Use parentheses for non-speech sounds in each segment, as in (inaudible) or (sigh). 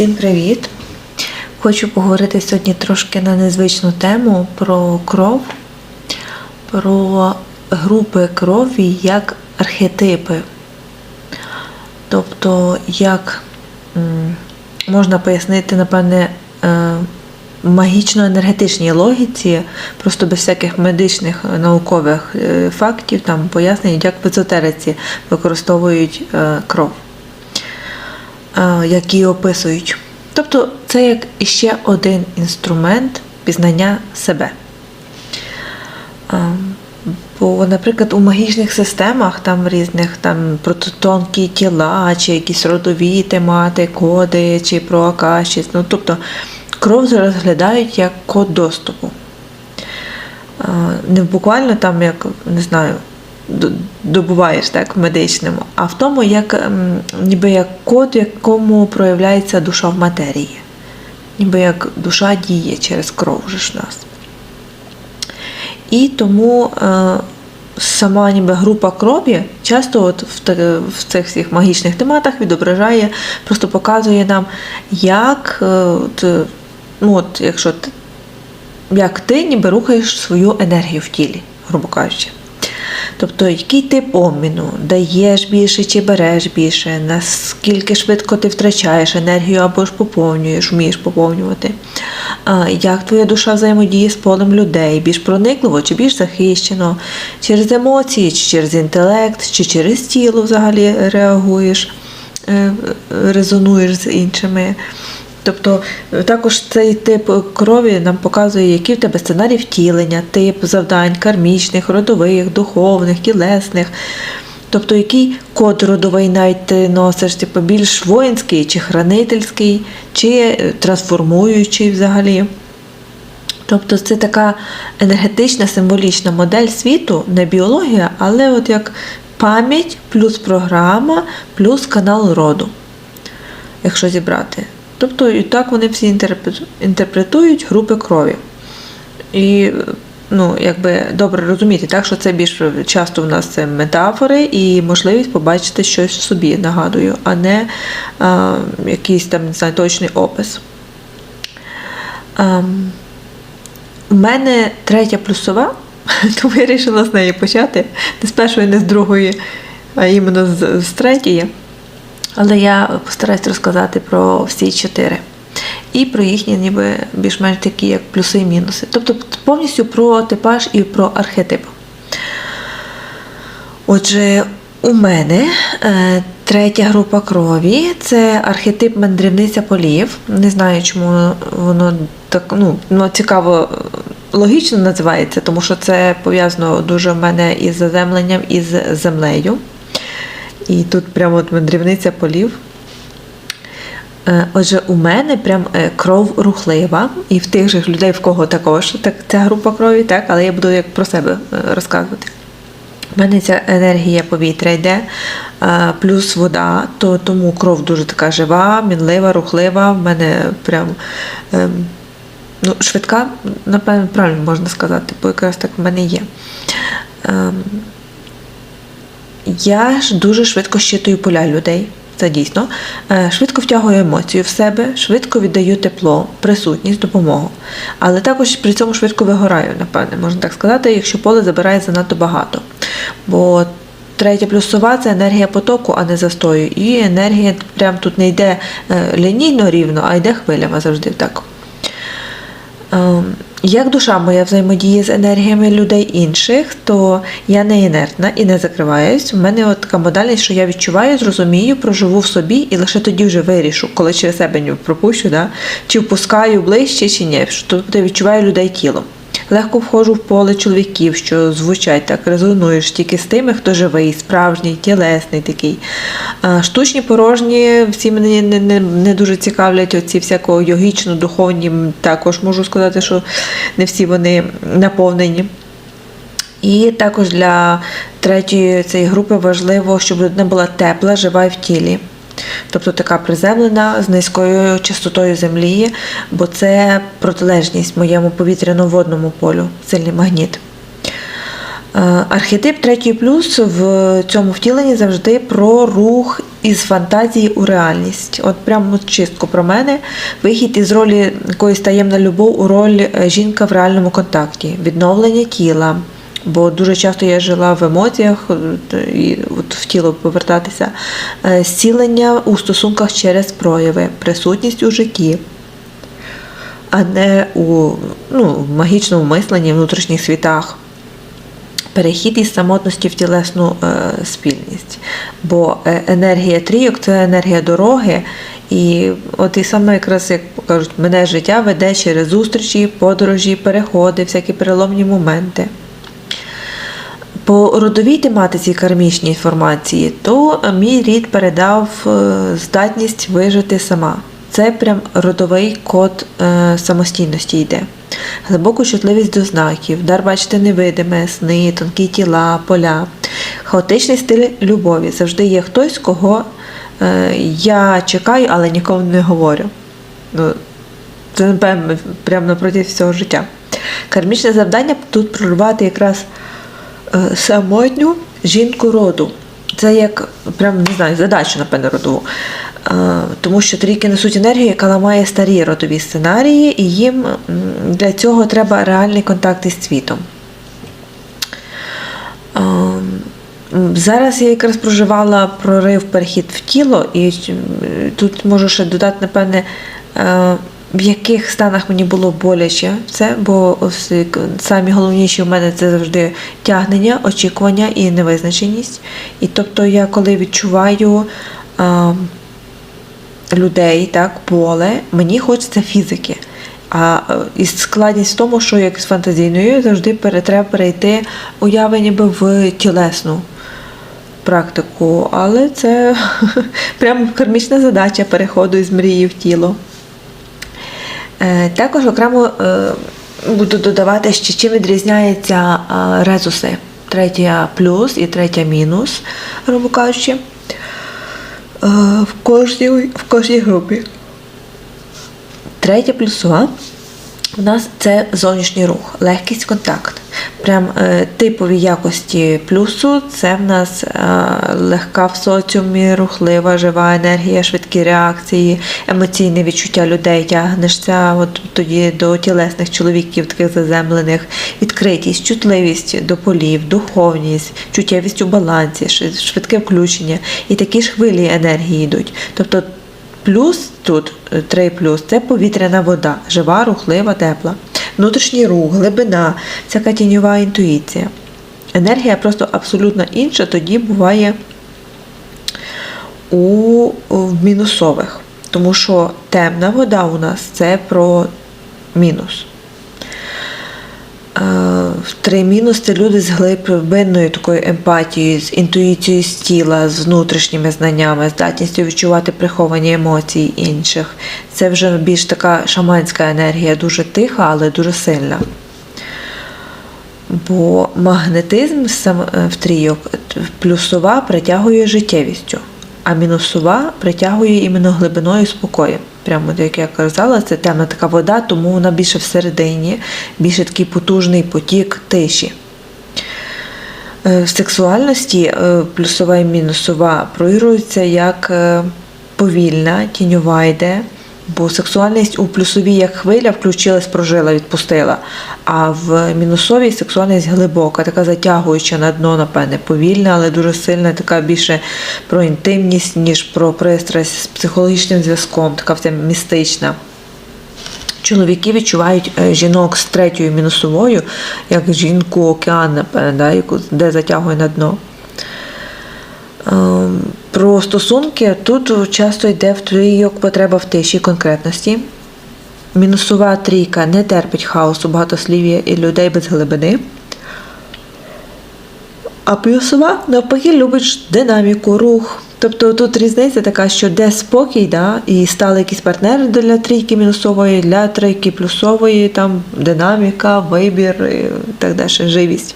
Всім привіт! Хочу поговорити сьогодні трошки на незвичну тему про кров, про групи крові як архетипи. Тобто, як можна пояснити, напевне, е, магічно-енергетичній логіці, просто без всяких медичних е, наукових е, фактів, там пояснень, як в езотериці використовують кров які описують. Тобто це як іще один інструмент пізнання себе. Бо, наприклад, у магічних системах там різних там про тонкі тіла, чи якісь родові темати, коди, чи про акашіс. Ну, тобто кров розглядають як код доступу. Не буквально там, як не знаю, добуваєш так медичному, а в тому, як ем, ніби як код, якому проявляється душа в матерії. Ніби як душа діє через кров вже ж нас. І тому е, сама ніби група крові часто от в, в цих всіх магічних тематах відображає, просто показує нам, як, е, от, е, ну, от, якщо як ти ніби рухаєш свою енергію в тілі, грубо кажучи. Тобто, який тип обміну, даєш більше чи береш більше, наскільки швидко ти втрачаєш енергію або ж поповнюєш, вмієш поповнювати. Як твоя душа взаємодіє з полем людей, більш проникливо чи більш захищено, через емоції, чи через інтелект, чи через тіло взагалі реагуєш, е, резонуєш з іншими. Тобто е, також цей тип крові нам показує, який в тебе сценарій втілення, тип завдань кармічних, родових, духовних, тілесних. Тобто, який код родовий навіть ти носиш, типу більш воїнський, чи хранительський, чи е, трансформуючий взагалі. Тобто це така енергетична символічна модель світу, не біологія, але от як пам'ять плюс програма, плюс канал роду, якщо зібрати. Тобто і так вони всі інтерпретують групи крові. І ну, якби добре розуміти, так, що це більш часто в нас це метафори і можливість побачити щось собі, нагадую, а не а, якийсь там не знаю, точний опис. Ем, у мене третя плюсова, (laughs) тому я вирішила з неї почати. Не з першої, не з другої, а іменно з, з третьої. Але я постараюсь розказати про всі чотири. І про їхні ніби більш-менш такі, як плюси і мінуси. Тобто повністю про типаж і про архетип. Отже, у мене е, третя група крові це архетип мандрівниця полів. Не знаю, чому воно так ну, цікаво е, логічно називається, тому що це пов'язано дуже в мене із заземленням і з землею. І тут прямо от мандрівниця полів. Е, Отже, у мене прям е, кров рухлива, і в тих же людей, в кого також так, ця група крові, так, але я буду як про себе е, розказувати. У мене ця енергія повітря йде, плюс вода, то тому кров дуже така жива, мінлива, рухлива. В мене прям ем, ну, швидка, напевно, правильно можна сказати, бо якраз так в мене є. Ем, я ж дуже швидко щитую поля людей. Це дійсно. Е, Швидко втягую емоцію в себе, швидко віддаю тепло, присутність, допомогу. Але також при цьому швидко вигораю, напевне, можна так сказати, якщо поле забирає занадто багато. Бо третя плюсова це енергія потоку, а не застою. І енергія прям тут не йде е, лінійно рівно, а йде хвилями завжди так. Як душа моя взаємодіє з енергіями людей інших, то я не інертна і не закриваюсь. У мене от така модальність, що я відчуваю, зрозумію, проживу в собі і лише тоді вже вирішу, коли через себе пропущу, да? чи впускаю ближче, чи ні. Тобто відчуваю людей тілом. Легко входжу в поле чоловіків, що звучать так, резонуєш тільки з тими, хто живий, справжній, тілесний такий. Штучні порожні всі мене не, не, не дуже цікавлять, оці всякого йогічно-духовні. Також можу сказати, що не всі вони наповнені. І також для третьої цієї групи важливо, щоб людина була тепла, жива в тілі. Тобто така приземлена з низькою частотою землі, бо це протилежність моєму повітряно-водному полю, сильний магніт. Е, Архетип третій плюс в цьому втіленні завжди про рух із фантазії у реальність. От прямо от чистко про мене. Вихід із ролі якоїсь таємна любов у роль е, жінка в реальному контакті, відновлення тіла. Бо дуже часто я жила в емоціях і от в тіло повертатися, Е, зцілення у стосунках через прояви, присутність у житті, а не у ну, магічному мисленні, внутрішніх світах. Перехід із самотності в тілесну е, спільність. Бо е, енергія трійок це енергія дороги. І от і саме якраз, як кажуть, мене життя веде через зустрічі, подорожі, переходи, всякі переломні моменти. По родовій тематиці кармічній інформації, то мій рід передав е, здатність вижити сама. Це прям родовий код е, самостійності йде. Глибоку чутливість до знаків, дар бачити невидиме, сни, тонкі тіла, поля. Хаотичний стиль любові. Завжди є хтось, кого е, я чекаю, але нікому не говорю. Ну, це, напевно, прямо напроти всього життя. Кармічне завдання тут прорвати якраз самотню жінку роду. Це як прям не знаю, задачу, напевно, родову. Е, Тому що трійки несуть енергію, яка ламає старі родові сценарії, і їм для цього треба реальний контакт із світом. Е, Зараз я якраз проживала прорив перехід в тіло, і е, тут можу ще додати, напевне, е, в яких станах мені було боляче це, бо ось, самі головніші в мене це завжди тягнення, очікування і невизначеність. І тобто я коли відчуваю а, людей, так, поле, мені хочеться фізики. А е, і складність в тому, що як з фантазійною завжди треба перейти уяви ніби в тілесну практику. Але це (laughs) прямо кармічна задача переходу із мрії в тіло. Е, Також окремо е, буду додавати, ще чим відрізняються е, резуси. Третя плюс і третя мінус, грубо кажучи, в кожній, в кожній групі. Третя плюсова у нас це зовнішній рух, легкість, контакт. Прям е, типові якості плюсу це в нас е, легка в соціумі, рухлива, жива енергія, швидкі реакції, емоційне відчуття людей. Тягнешся от тоді до тілесних чоловіків, таких заземлених, відкритість, чутливість до полів, духовність, чуттєвість у балансі, швидке включення. І такі ж хвилі енергії йдуть. Тобто Плюс тут 3 плюс це повітряна вода, жива, рухлива, тепла. Внутрішній рух, глибина, всяка тіньова інтуїція. Енергія просто абсолютно інша, тоді буває у у мінусових. Тому що темна вода у нас це про мінус. Е, В три мінус це люди з глибинною такою емпатією, з інтуїцією з тіла, з внутрішніми знаннями, здатністю відчувати приховані емоції інших. Це вже більш така шаманська енергія, дуже тиха, але дуже сильна. Бо магнетизм е, в трійок плюсова притягує життєвістю, а мінусова притягує іменно глибиною спокою. Прямо як я казала, це темна така вода, тому вона більше всередині, більше такий потужний потік тиші. Е, В сексуальності е, плюсова і мінусова проігрується як е, повільна, тіньова йде, бо сексуальність у плюсовій як хвиля включилась, прожила, відпустила. А в мінусовій сексуальність глибока, така затягуюча на дно, напевне, повільна, але дуже сильна, така більше про інтимність, ніж про пристрасть з психологічним зв'язком, така вся містична. Чоловіки відчувають е, жінок з третьою мінусовою, як жінку океан, напевне, да, де затягує на дно. Ем, Про стосунки тут часто йде в трійок потреба в тиші конкретності. Мінусова трійка не терпить хаосу, багатослів'я і людей без глибини. А плюсова навпаки любить динаміку, рух. Тобто тут різниця така, що де спокій, да, і стали якісь партнери для трійки мінусової, для трійки плюсової, там динаміка, вибір і так далі, живість.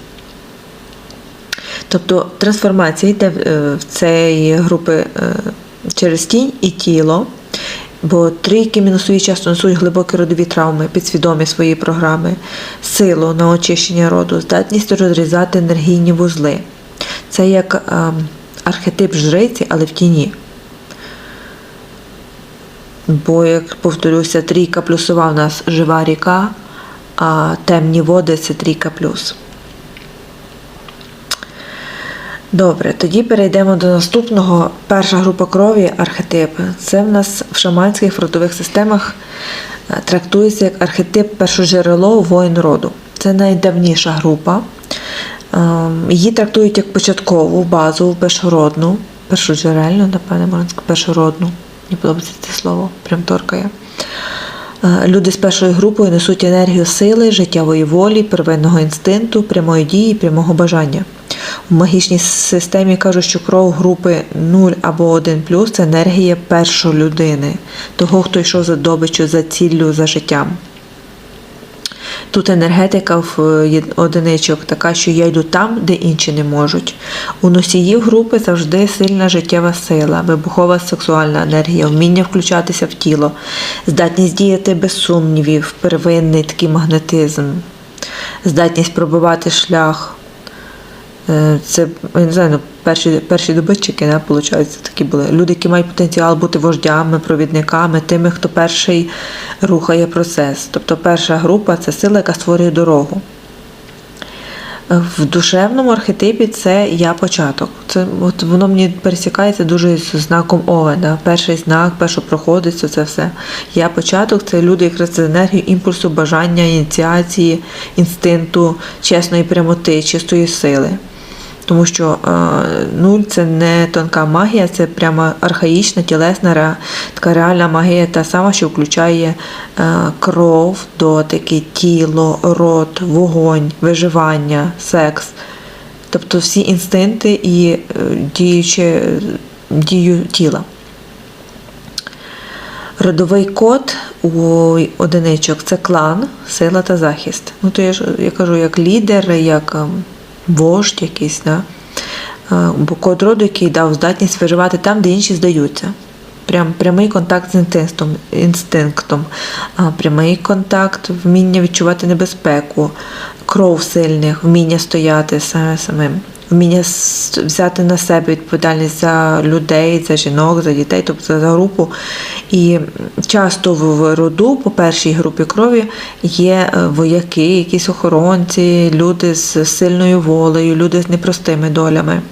Тобто трансформація йде е, в цієї групи е, через тінь і тіло, бо трійки мінусові часто несуть глибокі родові травми, підсвідомі свої програми, силу на очищення роду, здатність розрізати енергійні вузли. Це як ем, архетип жриці, але в тіні. Бо, як повторюся, трійка плюсова у нас жива ріка, а темні води це трійка плюс. Добре, тоді перейдемо до наступного. Перша група крові архетипи. Це в нас в шаманських фронтових системах е, трактується як архетип першоджерело воїн роду. Це найдавніша група. Ем, Її трактують як початкову, базову, першородну, першоджерельну, напевне, можна сказати, першородну. Мені подобається це слово, прям торкає. Е, Люди з першою групою несуть енергію сили, життєвої волі, первинного інстинкту, прямої дії, прямого бажання. У магічній системі кажуть, що кров групи 0 або 1 це енергія першої людини, того, хто йшов за добичю, за ціллю, за життям. Тут енергетика в е, одиничок така, що я йду там, де інші не можуть. У носіїв групи завжди сильна життєва сила, вибухова сексуальна енергія, вміння включатися в тіло, здатність діяти без сумнівів, первинний такий магнетизм, здатність пробивати шлях. Е, Це я не знаю, перші, перші добитчики, не, виходить, такі були. Люди, які мають потенціал бути вождями, провідниками, тими, хто перший рухає процес. Тобто перша група це сила, яка створює дорогу. В душевному архетипі це я початок. Це от воно мені пересікається дуже з знаком Овена. Перший знак, першопроходець, це все. Я початок це люди якраз з енергією імпульсу, бажання, ініціації, інстинкту, чесної прямоти, чистої сили. Тому що е, нуль це не тонка магія, це прямо архаїчна, тілесна, така реальна магія, та сама, що включає е, кров, дотики, тіло, рот, вогонь, виживання, секс. Тобто всі інстинкти і е, діючі, дію тіла. Родовий код у одиничок це клан, сила та захист. Ну, то я ж я кажу, як лідер, як ем, вождь якийсь, да? Е, бо код роду, який дав здатність виживати там, де інші здаються. Прям прямий контакт з інстинктом, інстинктом, прямий контакт, вміння відчувати небезпеку, кров сильних, вміння стояти саме самим, вміння взяти на себе відповідальність за людей, за жінок, за дітей, тобто за групу. І часто в роду, по першій групі крові, є е, вояки, якісь охоронці, люди з сильною волею, люди з непростими долями.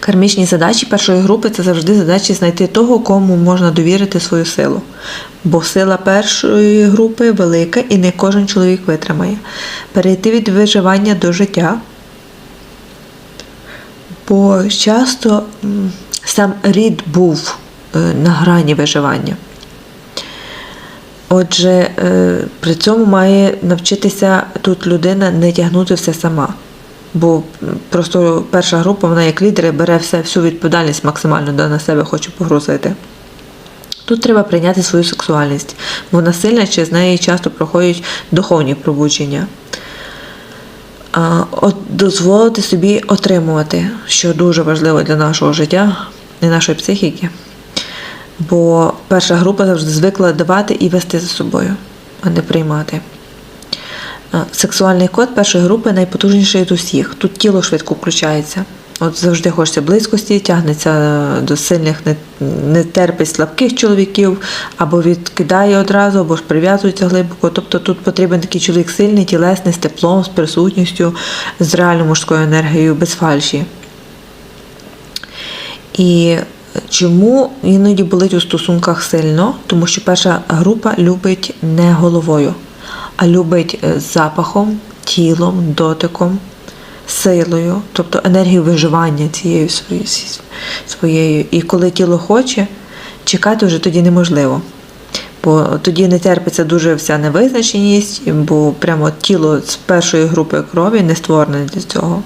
Кармічні задачі першої групи це завжди задачі знайти того, кому можна довірити свою силу. Бо сила першої групи велика і не кожен чоловік витримає. Перейти від виживання до життя. Бо часто сам рід був е, на грані виживання. Отже, е, при цьому має навчитися тут людина не тягнути все сама. Бо просто перша група, вона як лідер бере все, всю відповідальність максимально на себе хоче погрузити. Тут треба прийняти свою сексуальність. Вона сильна, чи з неї часто проходять духовні пробудження. Дозволити собі отримувати, що дуже важливо для нашого життя і нашої психіки. Бо перша група завжди звикла давати і вести за собою, а не приймати. Сексуальний код першої групи найпотужніший з усіх. Тут тіло швидко включається. От завжди хочеться близькості, тягнеться е, до сильних, не, не терпить слабких чоловіків, або відкидає одразу, або ж прив'язується глибоко. Тобто тут потрібен такий чоловік сильний, тілесний, з теплом, з присутністю, з реальною мужською енергією, без фальші. І чому іноді болить у стосунках сильно? Тому що перша група любить не головою, а любить е, запахом, тілом, дотиком, силою, тобто енергією виживання цією своєю. І коли тіло хоче, чекати вже тоді неможливо. Бо тоді не терпиться дуже вся невизначеність, бо прямо тіло з першої групи крові не створене для цього.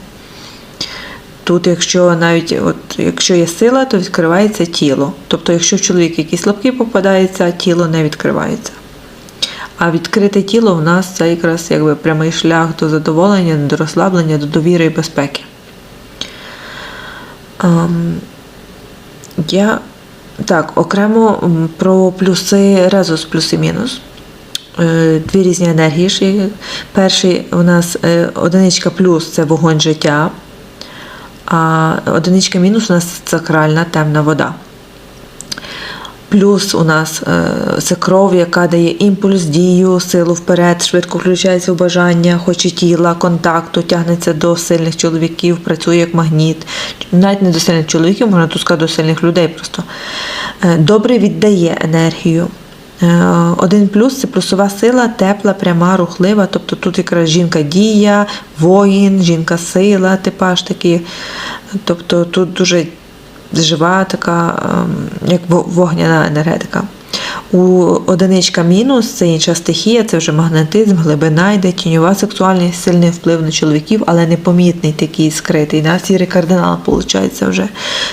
Тут, якщо навіть от, якщо є сила, то відкривається тіло. Тобто, якщо чоловік якийсь слабкий попадається, тіло не відкривається. А відкрите тіло в нас це якраз якби прямий шлях до задоволення, до розслаблення, до довіри і безпеки. Ем, я так, окремо про плюси резус, плюс і мінус. Е, Дві різні енергії. Перший у нас е, одиничка плюс це вогонь життя, а одиничка мінус у нас сакральна темна вода. Плюс у нас е, це кров, яка дає імпульс, дію, силу вперед, швидко включається в бажання, хоче тіла, контакту, тягнеться до сильних чоловіків, працює як магніт. Навіть не до сильних чоловіків, можна тут сказати до сильних людей просто. Е, Добре віддає енергію. Е, Один плюс це плюсова сила, тепла, пряма, рухлива. Тобто тут якраз жінка дія, воїн, жінка сила, типаж такий. Тобто тут дуже жива така, ем, як вогняна енергетика. У одиничка мінус це інша стихія, це вже магнетизм, глибина йде, тіньова сексуальність, сильний вплив на чоловіків, але непомітний такий скритий. Да? Сірий кардинал, виходить, вже.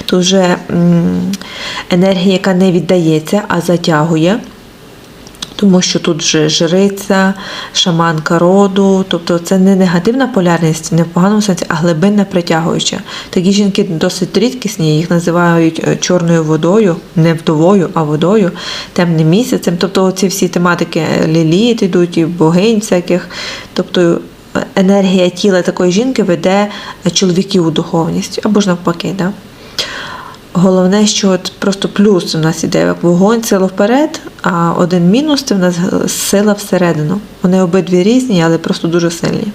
то вже м, енергія, яка не віддається, а затягує. Тому що тут вже жриця, шаманка роду, тобто це не негативна полярність, не в поганому сенсі, а глибинна притягуюча. Такі жінки досить рідкісні, їх називають е, чорною водою, не вдовою, а водою, темним місяцем. Тобто ці всі тематики е, ліліт йдуть, і богинь всяких. Тобто е, енергія тіла такої жінки веде чоловіків у духовність, або ж навпаки. Да? Головне, що от просто плюс у нас іде як вогонь, сила вперед, а один мінус це в нас сила всередину. Вони обидві різні, але просто дуже сильні.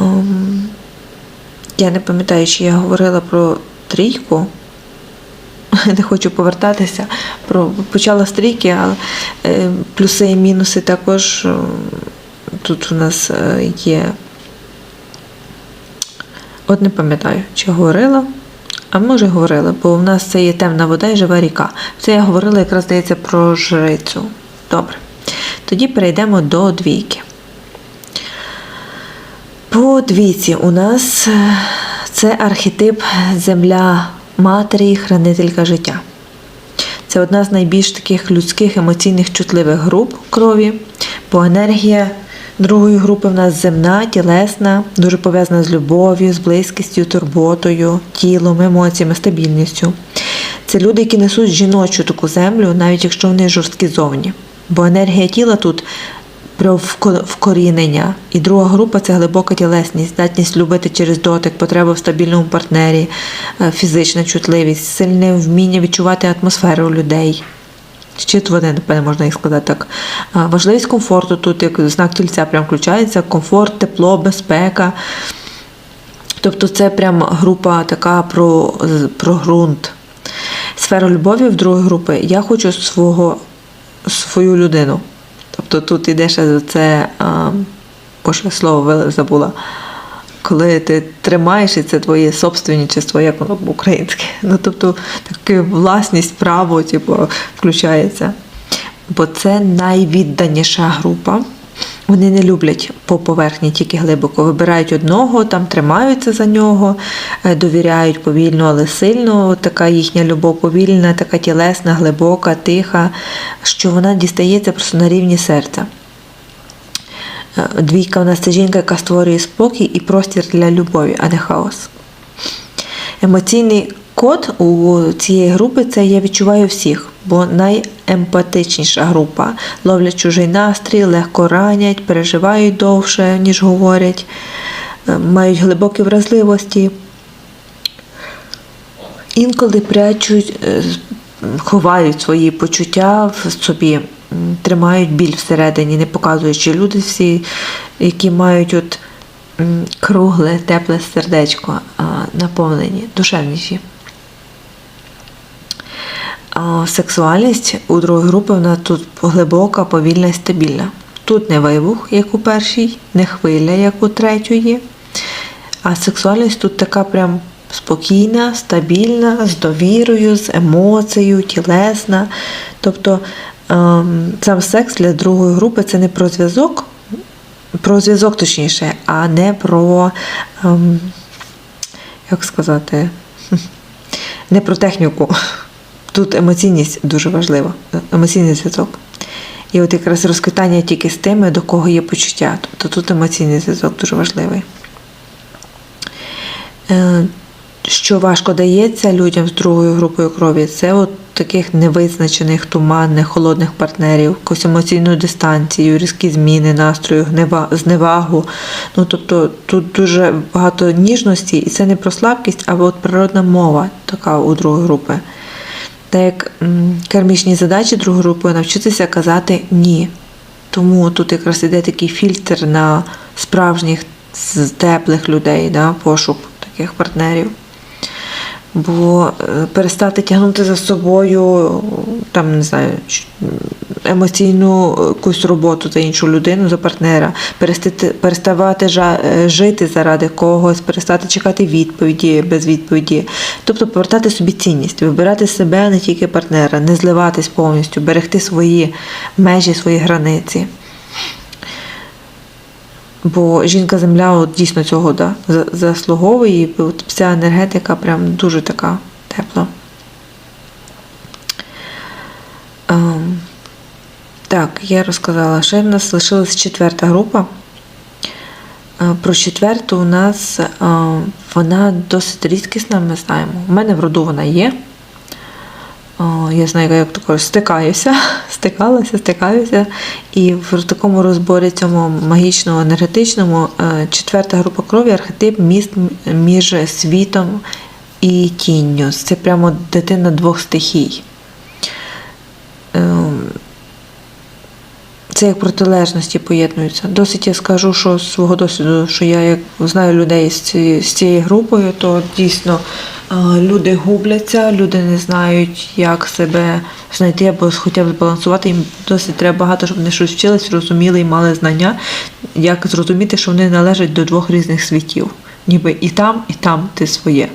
Ем, Я не пам'ятаю, чи я говорила про трійку. (laughs) Не хочу повертатися. Про, почала з трійки, але плюси і мінуси також е, тут у нас е, є. От не пам'ятаю, чи говорила, а може говорила, бо в нас це є темна вода і жива ріка. Це я говорила якраз здається про жрицю. Добре. Тоді перейдемо до двійки. По двійці у нас е, це архетип земля матері, хранителька життя. Це одна з найбільш таких людських емоційних чутливих груп крові, бо енергія другої групи в нас земна, тілесна, дуже пов'язана з любов'ю, з близькістю, турботою, тілом, емоціями, стабільністю. Це люди, які несуть жіночу таку землю, навіть якщо вони жорсткі зовні. Бо енергія тіла тут про вкорінення. І друга група це глибока тілесність, здатність любити через дотик, потреба в стабільному партнері, е, фізична чутливість, сильне вміння відчувати атмосферу людей. Щитводи, напевне, можна їх сказати так. Важливість комфорту тут, як знак тільця, прям включається: комфорт, тепло, безпека. Тобто це прям група така про, про ґрунт. Сфера любові в другої групи. Я хочу свого, свою людину. Тобто тут іде ще це, а, боже, слово забула. Коли ти тримаєш, і це твоє собственничество, як воно по-українськи. Ну, тобто таке власність, право, типу, включається. Бо це найвідданіша група. Вони не люблять по поверхні тільки глибоко. Вибирають одного, там тримаються за нього, е, довіряють повільно, але сильно. Така їхня любов повільна, така тілесна, глибока, тиха, що вона дістається просто на рівні серця. Двійка в нас це жінка, яка створює спокій і простір для любові, а не хаос. Емоційний код у цієї групи це я відчуваю всіх, бо найемпатичніша група. Ловлять чужий настрій, легко ранять, переживають довше, ніж говорять, е, мають глибокі вразливості. Інколи прячуть, е, ховають свої почуття в собі, тримають біль всередині, не показуючи люди всі, які мають от кругле, тепле сердечко, наповнені, душевніші. Сексуальність у другої групи вона тут глибока, повільна і стабільна. Тут не вибух, як у першій, не хвиля, як у третьої. А сексуальність тут така прям спокійна, стабільна, з довірою, з емоцією, тілесна. Тобто сам секс для другої групи це не про зв'язок, про зв'язок точніше, а не про, ем, як сказати, (laughs) не про техніку. Тут емоційність дуже важлива, емоційний зв'язок. І от якраз розквітання тільки з тими, до кого є почуття. Тобто тут емоційний зв'язок дуже важливий. Що важко дається людям з другою групою крові, це от таких невизначених, туманних, холодних партнерів, якусь емоційну дистанцію, різкі зміни настрою, гнева, зневагу. Ну, тобто тут дуже багато ніжності, і це не про слабкість, а от природна мова така у другої групи. Так як м, кармічні задачі другої групи навчитися казати ні. Тому тут якраз іде такий фільтр на справжніх теплих людей, да, пошук таких партнерів. Бо е, перестати тягнути за собою там, не знаю, емоційну якусь роботу за іншу людину, за партнера, перестати, переставати жа- е, жити заради когось, перестати чекати відповіді без відповіді. Тобто повертати собі цінність, вибирати себе, не тільки партнера, не зливатись повністю, берегти свої межі, свої границі. Бо жінка-земля от дійсно цього да, заслуговує, і ця енергетика прям дуже така тепла. Ем, так, я розказала, ще в нас лишилась четверта група. Е, Про четверту у нас е, вона досить рідкісна, ми знаємо. У мене в роду вона є. Я знаю, як також стикаюся, стикалася, стикаюся. І в такому розборі цьому магічно-енергетичному е, четверта група крові архетип міст між світом і тінню. Це прямо дитина двох стихій. Це як протилежності поєднуються. Досить я скажу, що з свого досвіду, що я як знаю людей з цією, з цією групою, то дійсно е, люди губляться, люди не знають, як себе знайти або хоча б збалансувати. Їм досить треба багато, щоб вони щось вчились, розуміли і мали знання, як зрозуміти, що вони належать до двох різних світів. Ніби і там, і там ти своє.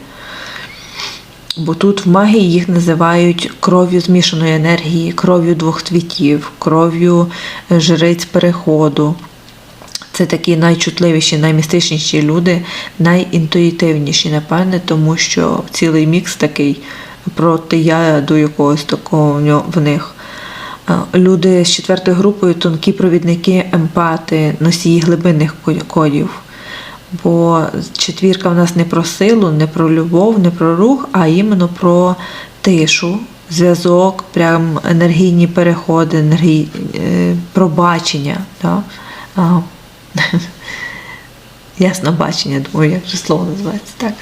Бо тут в магії їх називають кров'ю змішаної енергії, кров'ю двох цвітів, кров'ю е, жриць переходу. Це такі найчутливіші, наймістичніші люди, найінтуїтивніші, напевне, тому що цілий мікс такий проти я до якогось такого в них. Е, Люди з четвертою групою тонкі провідники, емпати, носії глибинних ко- кодів. Бо четвірка в нас не про силу, не про любов, не про рух, а іменно про тишу, зв'язок, прям енергійні переходи, енергій, е, пробачення. Да? Ага. (laughs) Ясно бачення, думаю, як же слово називається так.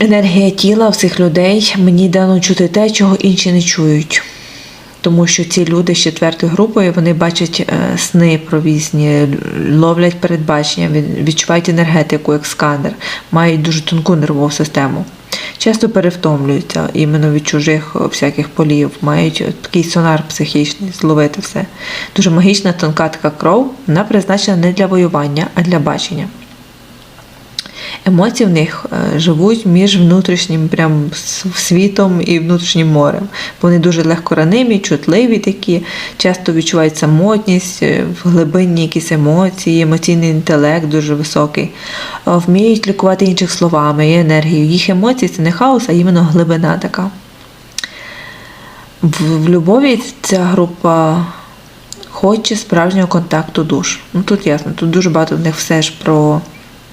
Енергія тіла всіх людей мені дано чути те, чого інші не чують. Тому що ці люди з четвертою групою вони бачать е, сни провізні, ловлять передбачення, від- відчувають енергетику як сканер, мають дуже тонку нервову систему. Часто перевтомлюються іменно від чужих е, всяких полів, мають е, такий сонар психічний, зловити все. Дуже магічна тонка така кров, вона призначена не для воювання, а для бачення. Емоції в них е, живуть між внутрішнім прям світом і внутрішнім морем. Вони дуже легко ранимі, чутливі такі, часто відчувають самотність, е, глибинні якісь емоції, емоційний інтелект дуже високий. Е, Вміють лікувати інших словами і енергією. Їх емоції це не хаос, а іменно глибина така. В любові ця група хоче справжнього контакту душ. Ну тут ясно, тут дуже багато в них все ж про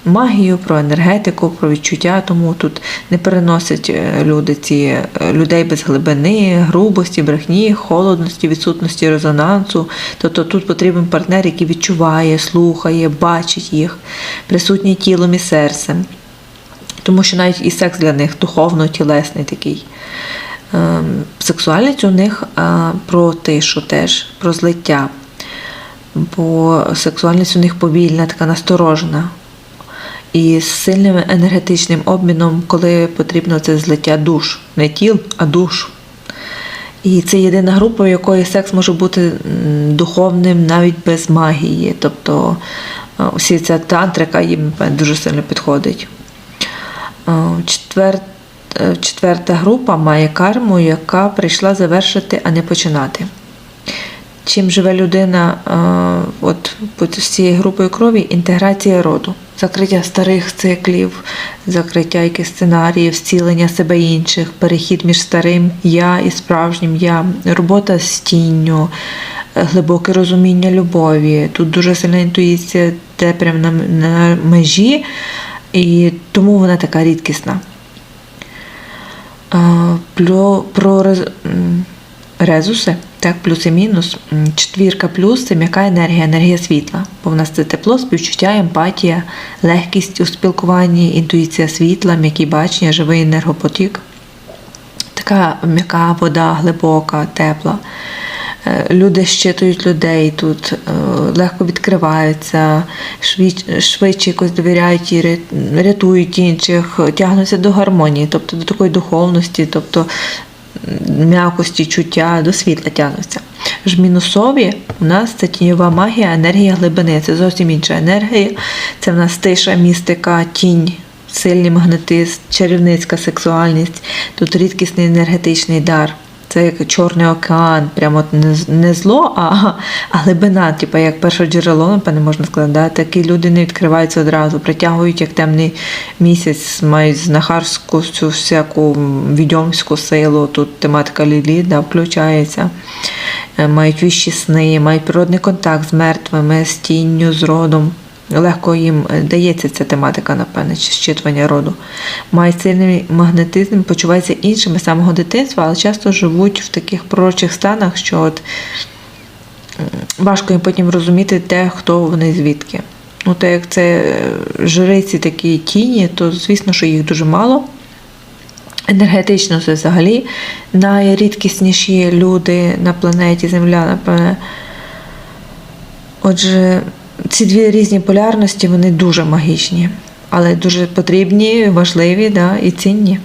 магію, про енергетику, про відчуття, тому тут не переносять е, люди ці е, людей без глибини, грубості, брехні, холодності, відсутності резонансу. Тобто тут потрібен партнер, який відчуває, слухає, бачить їх, присутній тілом і серцем. Тому що навіть і секс для них духовно-тілесний такий. Ем, Сексуальність у них про тишу теж, про злиття. Бо сексуальність у них повільна, така насторожена. І з сильним енергетичним обміном, коли потрібно це злиття душ, не тіл, а душ. І це єдина група, у якої секс може бути духовним навіть без магії. Тобто е, усі ця тантрика їм дуже сильно підходить. Е, Четвер... е, Четверта група має карму, яка прийшла завершити, а не починати. Чим живе людина е, от, з цією групою крові, інтеграція роду, закриття старих циклів, закриття якихось сценаріїв, зцілення себе інших, перехід між старим я і справжнім я, робота з тінню, е, глибоке розуміння любові. Тут дуже сильна інтуїція, де прямо на, на межі, і тому вона така рідкісна. Про, про рез- резуси, так, плюс і мінус. Четвірка плюс це м'яка енергія, енергія світла. Бо в нас це тепло, співчуття, емпатія, легкість у спілкуванні, інтуїція світла, м'які бачення, живий енергопотік. така м'яка вода, глибока, тепла. Е, Люди щитують людей тут, е, легко відкриваються, швидше, якось довіряють і рятують інших, тягнуться до гармонії, тобто до такої духовності, тобто м'якості, чуття, до світла тягнуться. Ж мінусові у нас це тіньова магія, енергія глибини. Це зовсім інша енергія. Це в нас тиша, містика, тінь, сильний магнетизм, чарівницька сексуальність, тут рідкісний енергетичний дар. Це як Чорний океан, прямо от не, не зло, а, а глибина, типу як перше джерело, напевне, можна сказати. Да? Такі люди не відкриваються одразу, притягують як темний місяць, мають знахарську цю всяку відьомську силу. Тут тематика Лілі да, включається. Е, Мають віщі сни, мають природний контакт з мертвими, з тінню, з родом. Легко їм е, дається ця тематика, напевне, чи зчитування роду. Мають сильний магнетизм, почуваються іншими з самого дитинства, але часто живуть в таких пророчих станах, що от важко їм потім розуміти, де хто вони звідки. Ну, так як це е, жриці такі тіні, то звісно, що їх дуже мало. Енергетично це взагалі найрідкісніші люди на планеті Земля, напевне. Отже, ці дві різні полярності вони дуже магічні, але дуже потрібні, важливі да, і цінні.